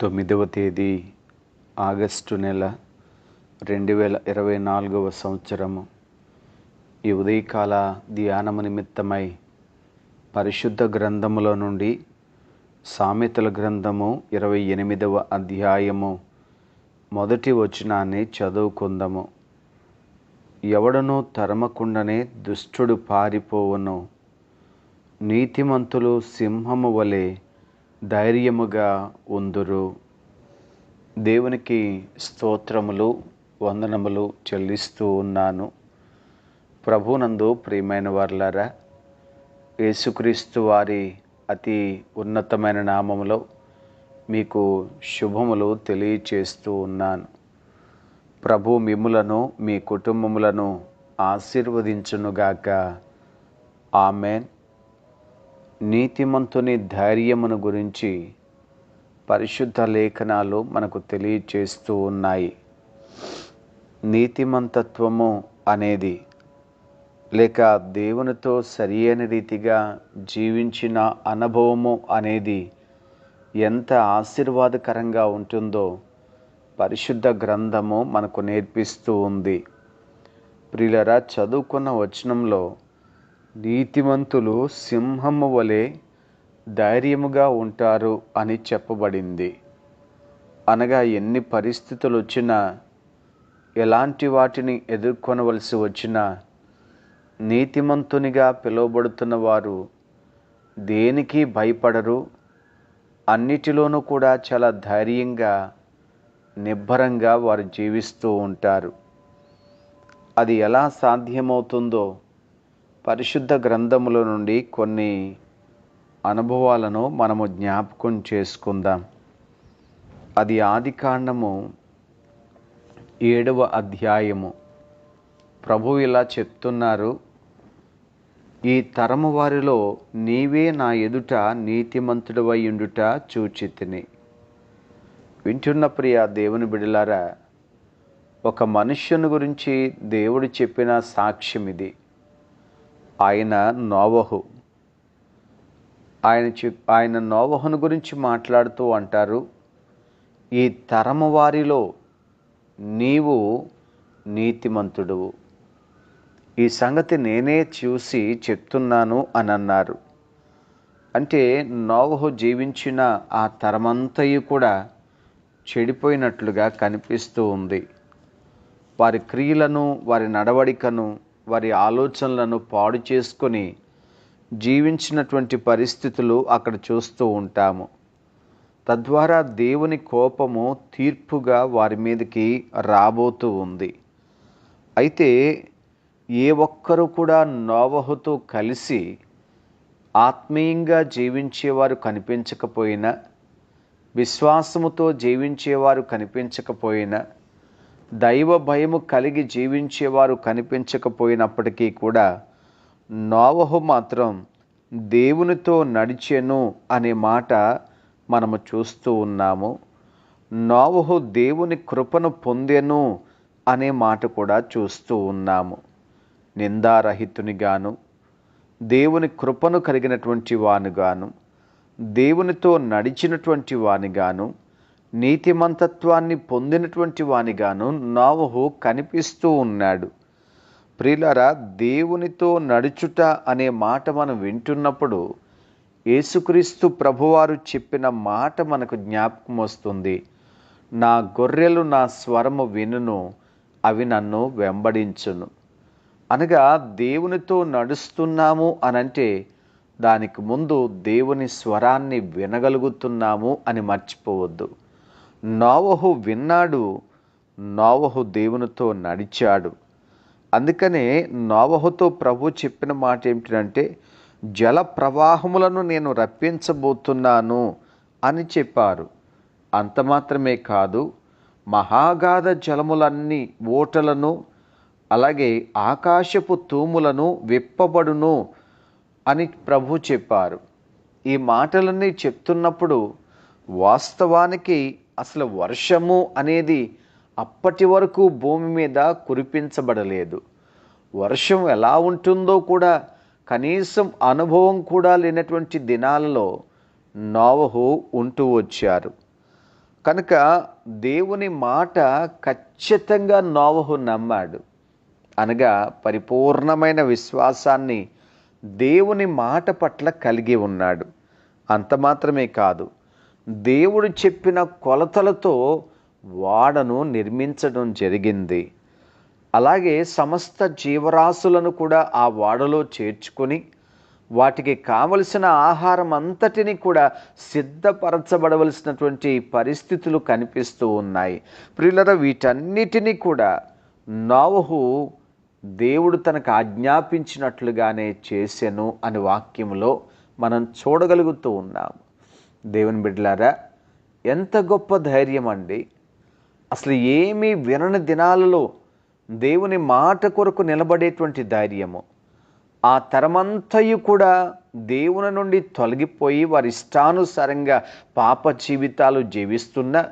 తొమ్మిదవ తేదీ ఆగస్టు నెల రెండు వేల ఇరవై నాలుగవ సంవత్సరము. ఈ ఉదయకాల ధ్యానము నిమిత్తమై పరిశుద్ధ గ్రంథములో నుండి సామెతల గ్రంథము ఇరవై ఎనిమిదవ అధ్యాయము మొదటి వచనాన్ని చదువుకుందాము. ఎవడనో తరమకుండానే దుష్టుడు పారిపోవును. నీతిమంతులు సింహము వలె ధైర్యముగా ఉందురు. దేవునికి స్తోత్రములు వందనములు చెల్లిస్తూ ఉన్నాను. ప్రభునందు ప్రియమైన వారులారా యేసుక్రీస్తు వారి అతి ఉన్నతమైన నామములో మీకు శుభములు తెలియచేస్తూ ఉన్నాను. ప్రభు మిమ్ములను మీ కుటుంబములను ఆశీర్వదించునుగాక. ఆమెన్. నీతిమంతుని ధైర్యమును గురించి పరిశుద్ధ లేఖనాలు మనకు తెలియచేస్తూ ఉన్నాయి. నీతిమంతత్వము అనేది లేక దేవునితో సరి అయిన రీతిగా జీవించిన అనుభవము అనేది ఎంత ఆశీర్వాదకరంగా ఉంటుందో పరిశుద్ధ గ్రంథము మనకు నేర్పిస్తూ ఉంది. ప్రియులరా చదువుకున్న వచనంలో నీతిమంతులు సింహము వలె ధైర్యముగా ఉంటారు అని చెప్పబడింది. అనగా ఎన్ని పరిస్థితులు వచ్చినా ఎలాంటి వాటిని ఎదుర్కొనవలసి వచ్చినా నీతిమంతునిగా పిలువబడుతున్న వారు దేనికి భయపడరు. అన్నిటిలోనూ కూడా చాలా ధైర్యంగా నిబ్బరంగా వారు జీవిస్తూ ఉంటారు. అది ఎలా సాధ్యమవుతుందో పరిశుద్ధ గ్రంథముల నుండి కొన్ని అనుభవాలను మనము జ్ఞాపకం చేసుకుందాం. అది ఆది కాండము ఏడవ అధ్యాయము. ప్రభు ఇలా చెప్తున్నారు ఈ తరము వారిలో నీవే నా ఎదుట నీతిమంతుడవై ఉండుట చూచితిని. వింటున్న ప్రియ దేవుని బిడలారా ఒక మనుష్యుని గురించి దేవుడు చెప్పిన సాక్ష్యం ఇది ఆయన నోవహు. ఆయన చెప్ ఆయన నోవహును గురించి మాట్లాడుతూ అంటారు ఈ తరము వారిలో నీవు నీతిమంతుడువు. ఈ సంగతి నేనే చూసి చెప్తున్నాను అని అన్నారు అంటే నోవహు జీవించిన ఆ తరమంతయు కూడా చెడిపోయినట్లుగా కనిపిస్తూ ఉంది. వారి క్రియలను వారి నడవడికను వారి ఆలోచనలను పాడు చేసుకొని జీవించినటువంటి పరిస్థితులు అక్కడ చూస్తూ ఉంటాము. తద్వారా దేవుని కోపము తీర్పుగా వారి మీదకి రాబోతూ ఉంది. అయితే ఏ ఒక్కరు కూడా నోవహుతో కలిసి ఆత్మీయంగా జీవించేవారు కనిపించకపోయినా విశ్వాసముతో జీవించేవారు కనిపించకపోయినా దైవ భయము కలిగి జీవించేవారు కనిపించకపోయినప్పటికీ కూడా నోవహు మాత్రం దేవునితో నడిచెను అనే మాట మనము చూస్తూ ఉన్నాము. నోవహు దేవుని కృపను పొందెను అనే మాట కూడా చూస్తూ ఉన్నాము. నిందారహితునిగాను దేవుని కృపను కలిగినటువంటి వానుగాను దేవునితో నడిచినటువంటి వానిగాను నీతిమంతత్వాన్ని పొందినటువంటి వానిగాను నావహు కనిపిస్తూ ఉన్నాడు. ప్రియులరా దేవునితో నడుచుట అనే మాట మనం వింటున్నప్పుడు యేసుక్రీస్తు ప్రభువారు చెప్పిన మాట మనకు జ్ఞాపకం వస్తుంది. నా గొర్రెలు నా స్వరము వినును అవి నన్ను వెంబడించును. అనగా దేవునితో నడుస్తున్నాము అనంటే దానికి ముందు దేవుని స్వరాన్ని వినగలుగుతున్నాము అని మర్చిపోవద్దు. నోవహు విన్నాడు నోవహు దేవునితో నడిచాడు. అందుకనే నోవహుతో ప్రభు చెప్పిన మాట ఏమిటంటే జల ప్రవాహములను నేను రప్పించబోతున్నాను అని చెప్పారు. అంత మాత్రమే కాదు మహాగాధ జలములన్నీ ఓటలను అలాగే ఆకాశపు తూములను విప్పబడును అని ప్రభు చెప్పారు. ఈ మాటలన్నీ చెప్తున్నప్పుడు వాస్తవానికి అసలు వర్షము అనేది అప్పటి వరకు భూమి మీద కురిపించబడలేదు. వర్షం ఎలా ఉంటుందో కూడా కనీసం అనుభవం కూడా లేనటువంటి దినాలలో నోవహు ఉంటూ వచ్చారు. కనుక దేవుని మాట ఖచ్చితంగా నోవహు నమ్మాడు. అనగా పరిపూర్ణమైన విశ్వాసాన్ని దేవుని మాట పట్ల కలిగి ఉన్నాడు. అంత మాత్రమే కాదు దేవుడు చెప్పిన కొలతలతో వాడను నిర్మించడం జరిగింది. అలాగే సమస్త జీవరాశులను కూడా ఆ వాడలో చేర్చుకొని వాటికి కావలసిన ఆహారం అంతటిని కూడా సిద్ధపరచబడవలసినటువంటి పరిస్థితులు కనిపిస్తూ ఉన్నాయి. ప్రియులర వీటన్నిటినీ కూడా నోవహు దేవుడు తనకు ఆజ్ఞాపించినట్లుగానే చేసెను అని వాక్యంలో మనం చూడగలుగుతూ ఉన్నాం దేవుని బిడ్డలారా ఎంత గొప్ప ధైర్యం అండి. అసలు ఏమీ వినని దినాలలో దేవుని మాట కొరకు నిలబడేటువంటి ధైర్యము. ఆ తరమంతయు కూడా దేవుని నుండి తొలగిపోయి వారి ఇష్టానుసారంగా పాప జీవితాలు జీవిస్తున్న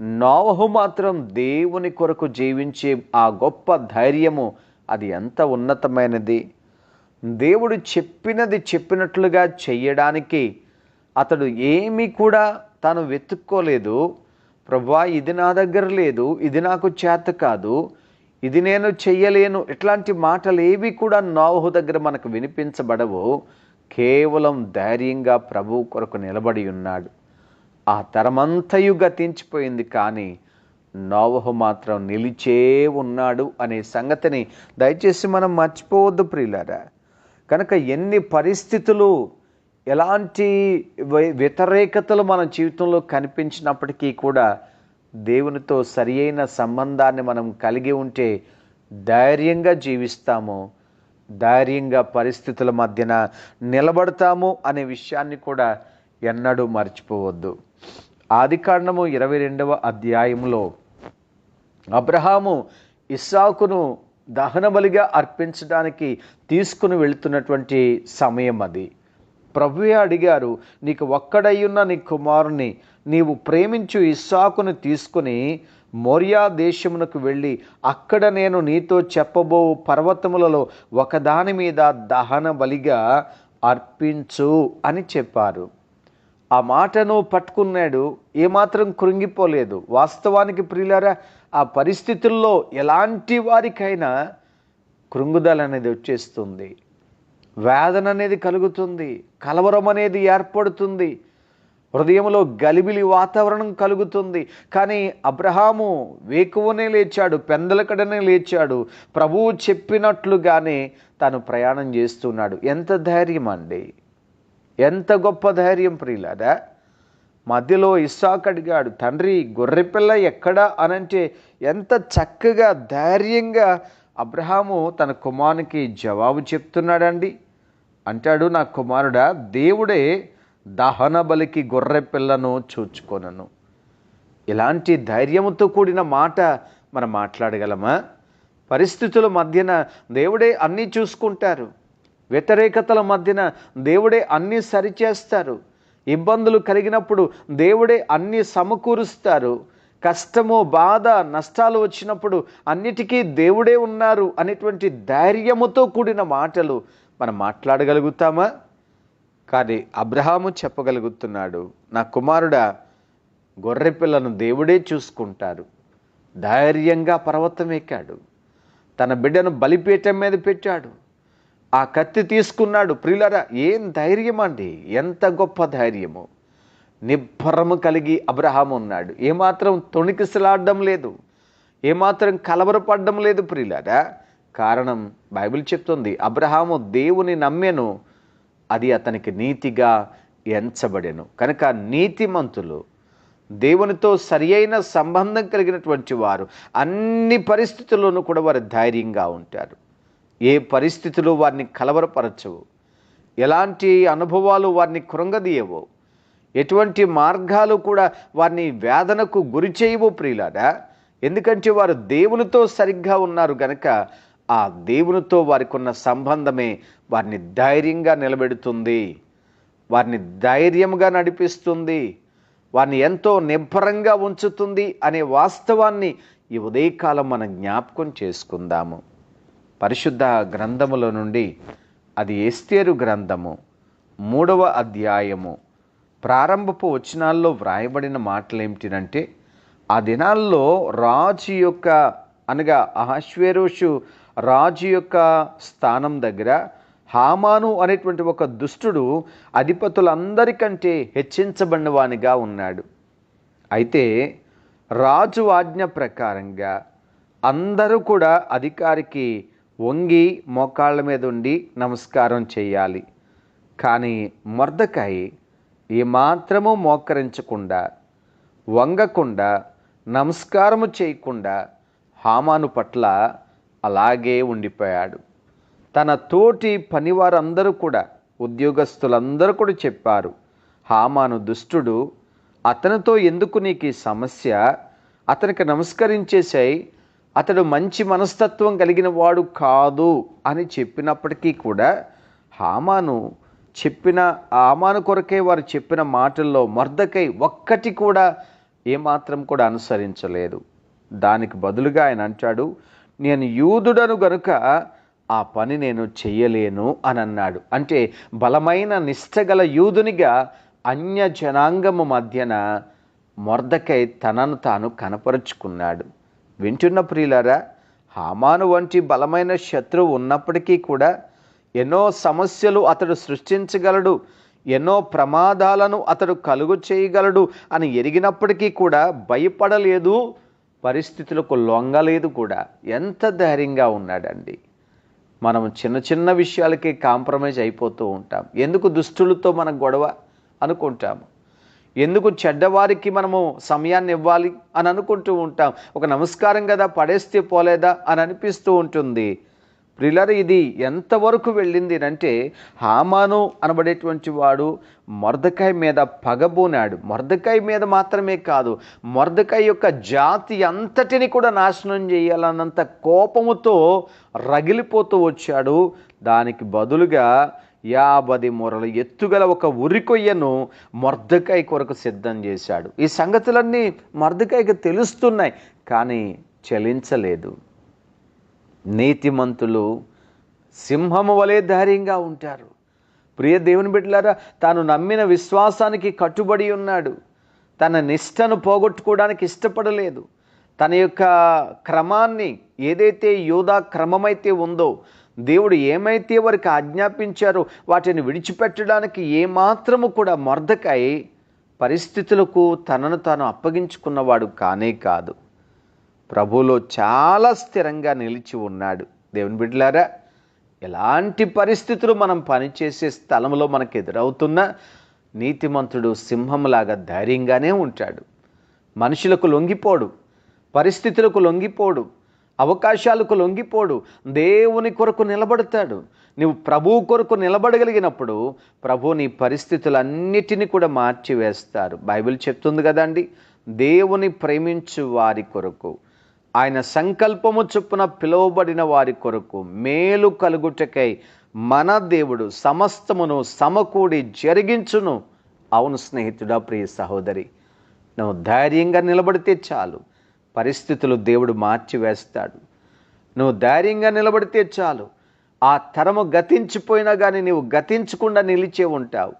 నోవహు మాత్రం దేవుని కొరకు జీవించే ఆ గొప్ప ధైర్యము అది ఎంత ఉన్నతమైనది. దేవుడు చెప్పినది చెప్పినట్లుగా చెయ్యడానికి అతడు ఏమీ కూడా తాను వెతుక్కోలేదు. ప్రభా ఇది నా దగ్గర లేదు. ఇది నాకు చేత కాదు. ఇది నేను చెయ్యలేను. ఇట్లాంటి మాటలు ఏవి కూడా నావహు దగ్గర మనకు వినిపించబడవు. కేవలం ధైర్యంగా ప్రభు కొరకు నిలబడి ఉన్నాడు. ఆ తరమంతయు గతించిపోయింది కానీ నోవహు మాత్రం నిలిచే ఉన్నాడు అనే సంగతిని దయచేసి మనం మర్చిపోవద్దు ప్రియులారా. కనుక ఎన్ని పరిస్థితులు ఎలాంటి వ్యతిరేకతలు మన జీవితంలో కనిపించినప్పటికీ కూడా దేవునితో సరి అయిన సంబంధాన్ని మనం కలిగి ఉంటే ధైర్యంగా జీవిస్తాము ధైర్యంగా పరిస్థితుల మధ్యన నిలబడతాము అనే విషయాన్ని కూడా ఎన్నడూ మర్చిపోవద్దు. ఆది కాండము ఇరవై రెండవ అధ్యాయంలో అబ్రహాము ఇస్సాకును దహనబలిగా అర్పించడానికి తీసుకుని వెళుతున్నటువంటి సమయం అది. ప్రభువే అడిగారు నీకు ఒక్కడయ్యున్న నీ కుమారుని నీవు ప్రేమించు ఇస్సాకును తీసుకుని మోరియా దేశమునకు వెళ్ళి అక్కడ నేను నీతో చెప్పబో పర్వతములలో ఒకదాని మీద దహన బలిగా అర్పించు అని చెప్పారు. ఆ మాటను పట్టుకున్నాడు ఏమాత్రం కృంగిపోలేదు. వాస్తవానికి ప్రియులారా ఆ పరిస్థితుల్లో ఎలాంటి వారికైనా కృంగుదల అనేది వచ్చేస్తుంది. వేదన అనేది కలుగుతుంది కలవరం అనేది ఏర్పడుతుంది హృదయంలో గలిబిలి వాతావరణం కలుగుతుంది. కానీ అబ్రహాము వేకువనే లేచాడు పెందలకడనే లేచాడు. ప్రభువు చెప్పినట్లుగానే తను ప్రయాణం చేస్తున్నాడు. ఎంత ధైర్యం అండి. ఎంత గొప్ప ధైర్యం ప్రియులారా. మధ్యలో ఇస్సాక్ అడిగాడు తండ్రి గొర్రెపిల్ల ఎక్కడా? అనంటే ఎంత చక్కగా ధైర్యంగా అబ్రహాము తన కుమారునికి జవాబు చెప్తున్నాడండి. అంటాడు నా కుమారుడా దేవుడే దహన బలికి గొర్రె పిల్లను చూచుకొనను. ఇలాంటి ధైర్యంతో కూడిన మాట మనం మాట్లాడగలమా? పరిస్థితుల మధ్యన దేవుడే అన్నీ చూసుకుంటారు. వ్యతిరేకతల మధ్యన దేవుడే అన్నీ సరిచేస్తారు. ఇబ్బందులు కలిగినప్పుడు దేవుడే అన్నీ సమకూరుస్తారు. కష్టము బాధ నష్టాలు వచ్చినప్పుడు అన్నిటికీ దేవుడే ఉన్నారు అనేటువంటి ధైర్యముతో కూడిన మాటలు మనం మాట్లాడగలుగుతామా? కానీ అబ్రహాము చెప్పగలుగుతున్నాడు నా కుమారుడా గొర్రెపిల్లను దేవుడే చూసుకుంటారు ధైర్యంగా పర్వతం ఎక్కాడు తన బిడ్డను బలిపీఠం మీద పెట్టాడు ఆ కత్తి తీసుకున్నాడు. ప్రియులరా ఏం ధైర్యం అండి? ఎంత గొప్ప ధైర్యము. నిబ్బరము కలిగి అబ్రహాం ఉన్నాడు. ఏమాత్రం తొణికిసలాడడం లేదు. ఏమాత్రం కలవరపడడం లేదు ప్రియులరా. కారణం బైబిల్ చెప్తుంది. అబ్రహాము దేవుని నమ్మెను అది అతనికి నీతిగా ఎంచబడెను. కనుక నీతిమంతులు దేవునితో సరి అయిన సంబంధం కలిగినటువంటి వారు అన్ని పరిస్థితుల్లోనూ కూడా వారు ధైర్యంగా ఉంటారు. ఏ పరిస్థితులు వారిని కలవరపరచవు. ఎలాంటి అనుభవాలు వారిని కృంగదీయవు. ఎటువంటి మార్గాలు కూడా వారిని వేదనకు గురి చేయవు ప్రియులారా. ఎందుకంటే వారు దేవునితో సరిగ్గా ఉన్నారు గనక ఆ దేవునితో వారికి ఉన్న సంబంధమే వారిని ధైర్యంగా నిలబెడుతుంది. వారిని ధైర్యంగా నడిపిస్తుంది. వారిని ఎంతో నిబ్బరంగా ఉంచుతుంది అనే వాస్తవాన్ని ఈ ఉదయకాలం మనం జ్ఞాపకం చేసుకుందాము. పరిశుద్ధ గ్రంథములో నుండి అది ఎస్తేరు గ్రంథము మూడవ అధ్యాయము ప్రారంభపు వచనాల్లో వ్రాయబడిన మాటలు ఏమిటినంటే ఆ దినాల్లో రాజు యొక్క అనగా అహశ్వేరోషు రాజు యొక్క స్థానం దగ్గర హామాను అనేటువంటి ఒక దుష్టుడు అధిపతులందరికంటే హెచ్చించబడినవానిగా ఉన్నాడు. అయితే రాజు ఆజ్ఞ ప్రకారంగా అందరూ కూడా అధికారికి వంగి మోకాళ్ళ మీద ఉండి నమస్కారం చేయాలి. కానీ మొర్దకాయి ఏమాత్రము మోకరించకుండా వంగకుండా నమస్కారము చేయకుండా హామాను పట్ల అలాగే ఉండిపోయాడు. తన తోటి పనివారందరూ కూడా ఉద్యోగస్తులందరూ కూడా చెప్పారు హామాను దుష్టుడు అతనితో ఎందుకు నీకు ఈ సమస్య? అతనికి నమస్కరించేసాయి అతడు మంచి మనస్తత్వం కలిగిన వాడు కాదు అని చెప్పినప్పటికీ కూడా హామాను చెప్పిన హామాను కొరకే వారు చెప్పిన మాటల్లో మర్దకై ఒక్కటి కూడా ఏమాత్రం కూడా అనుసరించలేదు. దానికి బదులుగా ఆయన అంటాడు నేను యూదుడను గనుక ఆ పని నేను చెయ్యలేను అని అన్నాడు అంటే బలమైన నిష్టగల యూదునిగా అన్య జనాంగము మధ్యన మొర్దకై తనను తాను కనపరుచుకున్నాడు. వింటున్న ప్రియులారా హామాను వంటి బలమైన శత్రువు ఉన్నప్పటికీ కూడా ఎన్నో సమస్యలు అతడు సృష్టించగలడు ఎన్నో ప్రమాదాలను అతడు కలుగు చేయగలడు అని ఎరిగినప్పటికీ కూడా భయపడలేదు పరిస్థితులకు లొంగలేదు కూడా. ఎంత ధైర్యంగా ఉన్నాడండి. మనం చిన్న చిన్న విషయాలకి కాంప్రమైజ్ అయిపోతూ ఉంటాం. ఎందుకు దుష్టులతో మనం గొడవ అనుకుంటాము? ఎందుకు చెడ్డవారికి మనము సమయాన్ని ఇవ్వాలి అని అనుకుంటూ ఉంటాం? ఒక నమస్కారం కదా పడేస్తే పోలేదా అని అనిపిస్తూ ఉంటుంది. ప్రిలర్ ఇది ఎంతవరకు వెళ్ళింది అంటే హామాను అనబడేటువంటి వాడు మొర్దకాయ మీద పగబోనాడు మొర్దకాయ మీద మాత్రమే కాదు మొర్దకాయ యొక్క జాతి అంతటిని కూడా నాశనం చేయాలన్నంత కోపముతో రగిలిపోతూ వచ్చాడు. దానికి బదులుగా యాభై మూరల ఎత్తుగల ఒక ఉరికొయ్యను మొర్దకాయ కొరకు సిద్ధం చేశాడు. ఈ సంగతులన్నీ మొర్దకాయకి తెలుస్తున్నాయి కానీ చలించలేదు. నీతిమంతులు సింహము వలె ధైర్యంగా ఉంటారు. ప్రియ దేవుని బిడ్డలారా తాను నమ్మిన విశ్వాసానికి కట్టుబడి ఉన్నాడు. తన నిష్టను పోగొట్టుకోవడానికి ఇష్టపడలేదు. తన యొక్క క్రమాన్ని ఏదైతే యోధా క్రమమైతే ఉందో దేవుడు ఏమైతే వారికి ఆజ్ఞాపించారో వాటిని విడిచిపెట్టడానికి ఏమాత్రము కూడా మొర్దకై పరిస్థితులకు తనను తాను అప్పగించుకున్నవాడు కానే కాదు. ప్రభులో చాలా స్థిరంగా నిలిచి ఉన్నాడు. దేవుని బిడ్డలారా ఎలాంటి పరిస్థితులు మనం పనిచేసే స్థలంలో మనకు ఎదురవుతున్నా నీతిమంతుడు సింహంలాగా ధైర్యంగానే ఉంటాడు. మనుషులకు లొంగిపోడు పరిస్థితులకు లొంగిపోడు అవకాశాలకు లొంగిపోడు దేవుని కొరకు నిలబడతాడు. నువ్వు ప్రభువు కొరకు నిలబడగలిగినప్పుడు ప్రభు నీ పరిస్థితులన్నిటినీ కూడా మార్చివేస్తారు. బైబిల్ చెప్తుంది కదండి దేవుని ప్రేమించు వారి కొరకు. ఆయన సంకల్పము చొప్పున పిలువబడిన వారి కొరకు మేలు కలుగుటకై మన దేవుడు సమస్తమును సమకూడి జరిగించును. అవును స్నేహితుడా ప్రియ సహోదరి నువ్వు ధైర్యంగా నిలబడితే చాలు. పరిస్థితులు దేవుడు మార్చివేస్తాడు. నువ్వు ధైర్యంగా నిలబడితే చాలు. ఆ తరము గతించిపోయినా కానీ నీవు గతించకుండా నిలిచే ఉంటావు.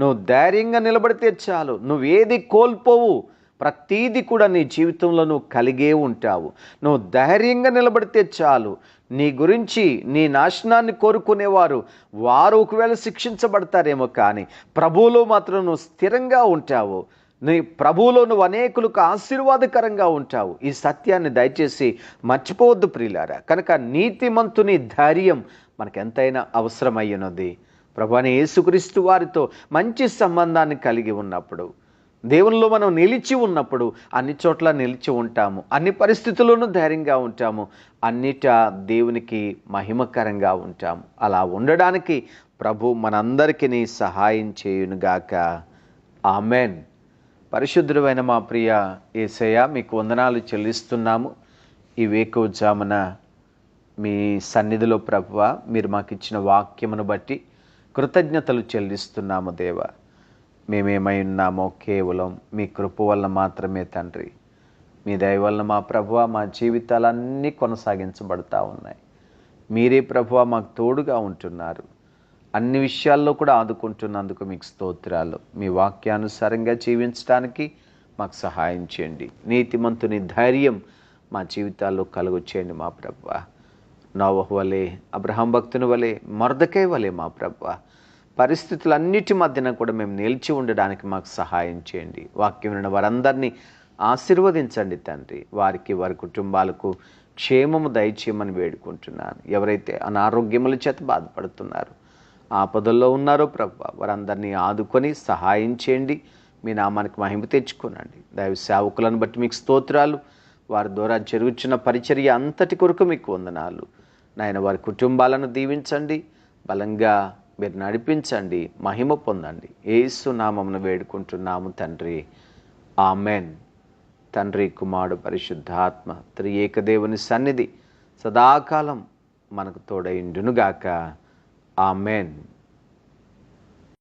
నువ్వు ధైర్యంగా నిలబడితే చాలు. నువ్వేది కోల్పోవు ప్రతీది కూడా నీ జీవితంలో నువ్వు కలిగే ఉంటావు. నువ్వు ధైర్యంగా నిలబడితే చాలు. నీ గురించి నీ నాశనాన్ని కోరుకునేవారు వారు ఒకవేళ శిక్షించబడతారేమో కానీ ప్రభువులో మాత్రం నువ్వు స్థిరంగా ఉంటావు. నీ ప్రభువులో నువ్వు అనేకులకు ఆశీర్వాదకరంగా ఉంటావు. ఈ సత్యాన్ని దయచేసి మర్చిపోవద్దు ప్రియులారా. కనుక నీతిమంతుని ధైర్యం మనకెంతైనా అవసరమయ్యున్నది. ప్రభుని యేసుక్రీస్తు వారితో మంచి సంబంధాన్ని కలిగి ఉన్నప్పుడు దేవునిలో మనం నిలిచి ఉన్నప్పుడు అన్ని చోట్ల నిలిచి ఉంటాము. అన్ని పరిస్థితుల్లోనూ ధైర్యంగా ఉంటాము. అన్నిట దేవునికి మహిమకరంగా ఉంటాము. అలా ఉండడానికి ప్రభు మనందరికీ సహాయం చేయునుగాక. ఆమెన్. పరిశుద్ధుడైన మా ప్రియ ఏసయ్య మీకు వందనాలు చెల్లిస్తున్నాము. ఈ వేకువజామున మీ సన్నిధిలో ప్రభువ మీరు మాకు ఇచ్చిన వాక్యమును బట్టి కృతజ్ఞతలు చెల్లిస్తున్నాము దేవా. మేమేమై ఉన్నామో కేవలం మీ కృప వల్ల మాత్రమే తండ్రి. మీ దయ వలన మా ప్రభువ మా జీవితాలన్నీ కొనసాగించబడతా ఉన్నాయి. మీరే ప్రభువ మాకు తోడుగా ఉంటున్నారు. అన్ని విషయాల్లో కూడా ఆదుకుంటున్నందుకు మీకు స్తోత్రాలు. మీ వాక్యానుసారంగా జీవించడానికి మాకు సహాయం చేయండి. నీతిమంతుని ధైర్యం మా జీవితాల్లో కలుగు చేయండి మా ప్రభ నోవహ్ వలె అబ్రహం భక్తుని వలె మరదకే వలె మా ప్రభ పరిస్థితులన్నిటి మధ్యన కూడా మేము నిలిచి ఉండడానికి మాకు సహాయం చేయండి. వాక్యం విన్న వారందరినీ ఆశీర్వదించండి తండ్రి. వారికి వారి కుటుంబాలకు క్షేమము దయచేయమని వేడుకుంటున్నాను. ఎవరైతే అనారోగ్యముల చేత బాధపడుతున్నారు ఆపదల్లో ఉన్నారో ప్రభు వారందరినీ ఆదుకొని సహాయం చేయండి. మీ నామానికి మహిమ తెచ్చుకోనండి. దైవ సేవకులను బట్టి మీకు స్తోత్రాలు. వారి ద్వారా జరుగుతున్న పరిచర్య అంతటి కొరకు మీకు వందనాలు. నాయన వారి కుటుంబాలను దీవించండి. బలంగా మీరు నడిపించండి మహిమ పొందండి. ఏసు నామమును వేడుకుంటున్నాము తండ్రి. ఆమెన్. తండ్రి కుమారుడు పరిశుద్ధాత్మ త్రి ఏకదేవుని సన్నిధి సదాకాలం మనకు తోడైండునుగాక ఆమెన్.